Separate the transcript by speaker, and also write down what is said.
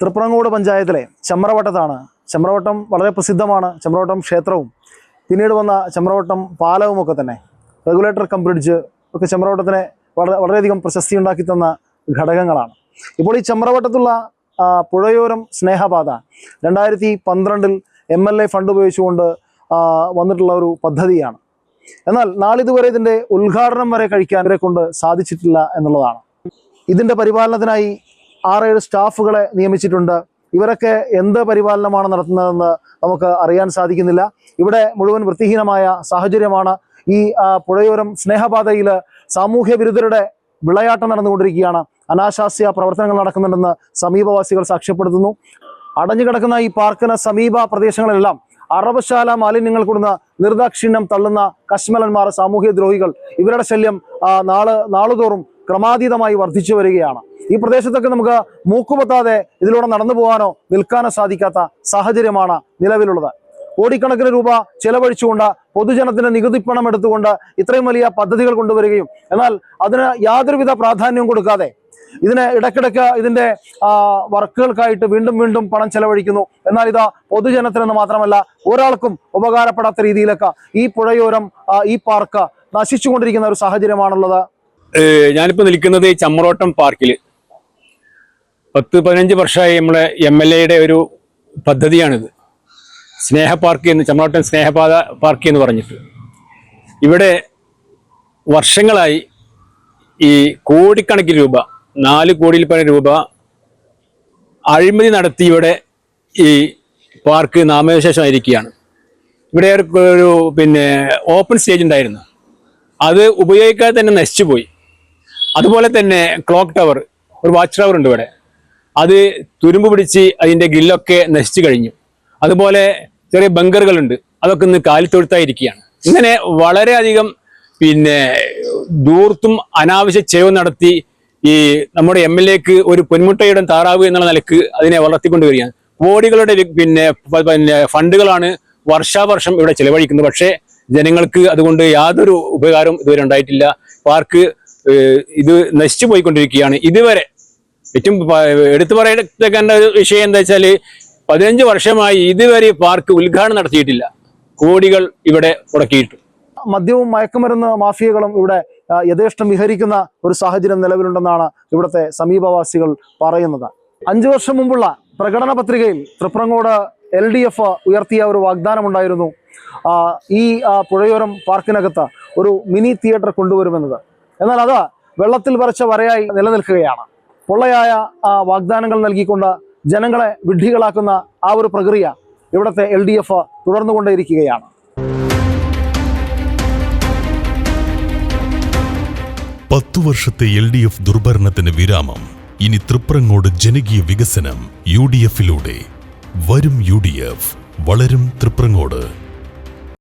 Speaker 1: തൃപ്രങ്ങോട് പഞ്ചായത്തിലെ ചമ്രവട്ടത്താണ്. ചമ്രവട്ടം വളരെ പ്രസിദ്ധമാണ്. ചമ്രവട്ടം ക്ഷേത്രവും. പിന്നീട് വന്ന ചമ്രവട്ടം പാലവും ഒക്കെ തന്നെ. റെഗുലേറ്റർ കം ഒക്കെ ചമ്രവട്ടത്തിനെ വളരെ വളരെയധികം പ്രശസ്തി ഉണ്ടാക്കി തന്ന ഘടകങ്ങളാണ്. ഇപ്പോൾ ഈ ചമ്രവട്ടത്തുള്ള പുഴയോരം സ്നേഹപാത രണ്ടായിരത്തി പന്ത്രണ്ടിൽ എം എൽ എ ഫണ്ട് ഉപയോഗിച്ചുകൊണ്ട് വന്നിട്ടുള്ള ഒരു പദ്ധതിയാണ്. എന്നാൽ നാളിതുവരെ ഇതിന്റെ ഉദ്ഘാടനം വരെ കഴിക്കാൻ ഇവരെ കൊണ്ട് സാധിച്ചിട്ടില്ല എന്നുള്ളതാണ്. ഇതിന്റെ പരിപാലനത്തിനായി ആറേഴ് സ്റ്റാഫുകളെ നിയമിച്ചിട്ടുണ്ട്. ഇവരൊക്കെ എന്ത് പരിപാലനമാണ് നടത്തുന്നതെന്ന് നമുക്ക് അറിയാൻ സാധിക്കുന്നില്ല. ഇവിടെ മുഴുവൻ വൃത്തിഹീനമായ സാഹചര്യമാണ് ഈ പുഴയോരം സ്നേഹപാതയിൽ സാമൂഹ്യ വിരുദ്ധരുടെ വിളയാട്ടം നടന്നുകൊണ്ടിരിക്കുകയാണ്. അനാശാസ്യ പ്രവർത്തനങ്ങൾ നടക്കുന്നുണ്ടെന്ന് സമീപവാസികൾ സാക്ഷ്യപ്പെടുത്തുന്നു. അടഞ്ഞു കിടക്കുന്ന ഈ പാർക്കിന് സമീപ പ്രദേശങ്ങളിലെല്ലാം അറവശാല മാലിന്യങ്ങൾ കൊടുന്ന നിർദാക്ഷിണ്യം തള്ളുന്ന കശ്മലന്മാർ സാമൂഹ്യ ദ്രോഹികൾ ഇവരുടെ ശല്യം നാൾ നാളുതോറും ക്രമാതീതമായി വർദ്ധിച്ചു വരികയാണ്. ഈ പ്രദേശത്തൊക്കെ നമുക്ക് മൂക്കുപൊത്താതെ ഇതിലൂടെ നടന്നു പോകാനോ നിൽക്കാനോ സാധിക്കാത്ത സാഹചര്യമാണ് നിലവിലുള്ളത്. കോടിക്കണക്കിന് രൂപ ചെലവഴിച്ചുകൊണ്ട് പൊതുജനത്തിന്റെ നികുതി പണം എടുത്തുകൊണ്ട് ഇത്രയും വലിയ പദ്ധതികൾ കൊണ്ടുവരികയും എന്നാൽ അതിന് യാതൊരുവിധ പ്രാധാന്യവും കൊടുക്കാതെ ഇതിന് ഇടയ്ക്കിടയ്ക്ക് ഇതിന്റെ വർക്കുകൾക്കായിട്ട് വീണ്ടും വീണ്ടും പണം ചെലവഴിക്കുന്നു. എന്നാൽ ഇത് പൊതുജനത്തിനെന്ന് മാത്രമല്ല ഒരാൾക്കും ഉപകാരപ്പെടാത്ത രീതിയിലൊക്കെ ഈ പുഴയോരം ഈ പാർക്ക് നശിച്ചുകൊണ്ടിരിക്കുന്ന ഒരു സാഹചര്യമാണുള്ളത്.
Speaker 2: ഏഹ് ഞാനിപ്പോ നിൽക്കുന്നത് ചമ്മറോട്ടം പാർക്കിൽ പത്ത് പതിനഞ്ച് വർഷമായി നമ്മളെ എം എൽ എയുടെ ഒരു പദ്ധതിയാണിത്. സ്നേഹ പാർക്ക് എന്ന് ചമ്മറോട്ടം സ്നേഹപാത പാർക്ക് എന്ന് പറഞ്ഞിട്ട്. ഇവിടെ വർഷങ്ങളായി ഈ കോടിക്കണക്കിന് രൂപ നാല് കോടിയിൽ പരം രൂപ അഴിമതി നടത്തി ഇവിടെ ഈ പാർക്ക് നാമവിശേഷമായിരിക്കുകയാണ്. ഇവിടെ ഒരു പിന്നെ ഓപ്പൺ സ്റ്റേജ് ഉണ്ടായിരുന്നു. അത് ഉപയോഗിക്കാതെ തന്നെ നശിച്ചുപോയി. അതുപോലെ തന്നെ ക്ലോക്ക് ടവർ ഒരു വാച്ച് ടവർ ഉണ്ട് ഇവിടെ. അത് തുരുമ്പ് പിടിച്ച് അതിന്റെ ഗ്രില്ലൊക്കെ നശിച്ചു കഴിഞ്ഞു. അതുപോലെ ചെറിയ ബങ്കറുകളുണ്ട് അതൊക്കെ ഇന്ന് കാലിത്തൊഴുത്തായിരിക്കുകയാണ്. ഇങ്ങനെ വളരെയധികം പിന്നെ ദൂർത്തും അനാവശ്യ ചെലവ് നടത്തി ഈ നമ്മുടെ എം എൽ എക്ക് ഒരു പൊന്മുട്ടയുടെ താറാവ് എന്നുള്ള നിലയ്ക്ക് അതിനെ വളർത്തിക്കൊണ്ട് വരികയാണ്. കോടികളുടെ പിന്നെ പിന്നെ ഫണ്ടുകളാണ് വർഷാവർഷം ഇവിടെ ചെലവഴിക്കുന്നത്. പക്ഷേ ജനങ്ങൾക്ക് അതുകൊണ്ട് യാതൊരു ഉപകാരവും ഇതുവരെ ഉണ്ടായിട്ടില്ല. പാർക്ക് ഇത് നശിച്ചു പോയിക്കൊണ്ടിരിക്കുകയാണ്. ഇതുവരെ ഏറ്റവും എടുത്തു പറയത്തക്കേണ്ട ഒരു വിഷയം എന്താ വെച്ചാൽ പതിനഞ്ച് വർഷമായി ഇതുവരെ പാർക്ക് ഉദ്ഘാടനം നടത്തിയിട്ടില്ല. കോടികൾ ഇവിടെ മുടക്കിയിട്ടു.
Speaker 1: മദ്യവും മയക്കുമരുന്ന് മാഫിയകളും ഇവിടെ യഥേഷ്ടം വിഹരിക്കുന്ന ഒരു സാഹചര്യം നിലവിലുണ്ടെന്നാണ് ഇവിടുത്തെ സമീപവാസികൾ പറയുന്നത്. അഞ്ചു വർഷം മുമ്പുള്ള പ്രകടന പത്രികയിൽ തൃപ്രങ്ങോട് എൽ ഡി എഫ് ഉയർത്തിയ ഒരു വാഗ്ദാനം ഉണ്ടായിരുന്നു ഈ പുഴയോരം പാർക്കിനകത്ത് ഒരു മിനി തിയേറ്റർ കൊണ്ടുവരുമെന്നത്. എന്നാൽ അത് വെള്ളത്തിൽ വരച്ച വരയായി നിലനിൽക്കുകയാണ്. പൊള്ളയായ വാഗ്ദാനങ്ങൾ നൽകിക്കൊണ്ട് ജനങ്ങളെ വിഡ്ഢികളാക്കുന്ന ആ ഒരു പ്രക്രിയ ഇവിടുത്തെ എൽ ഡി എഫ് തുടർന്നുകൊണ്ടേയിരിക്കുകയാണ്.
Speaker 3: പത്തു വർഷത്തെ എൽ ഡി എഫ് ദുർഭരണത്തിന് വിരാമം. ഇനി തൃപ്രങ്ങോട് ജനകീയ വികസനം യു ഡി എഫിലൂടെ. വരും യു ഡി എഫ് വളരും തൃപ്രങ്ങോട്.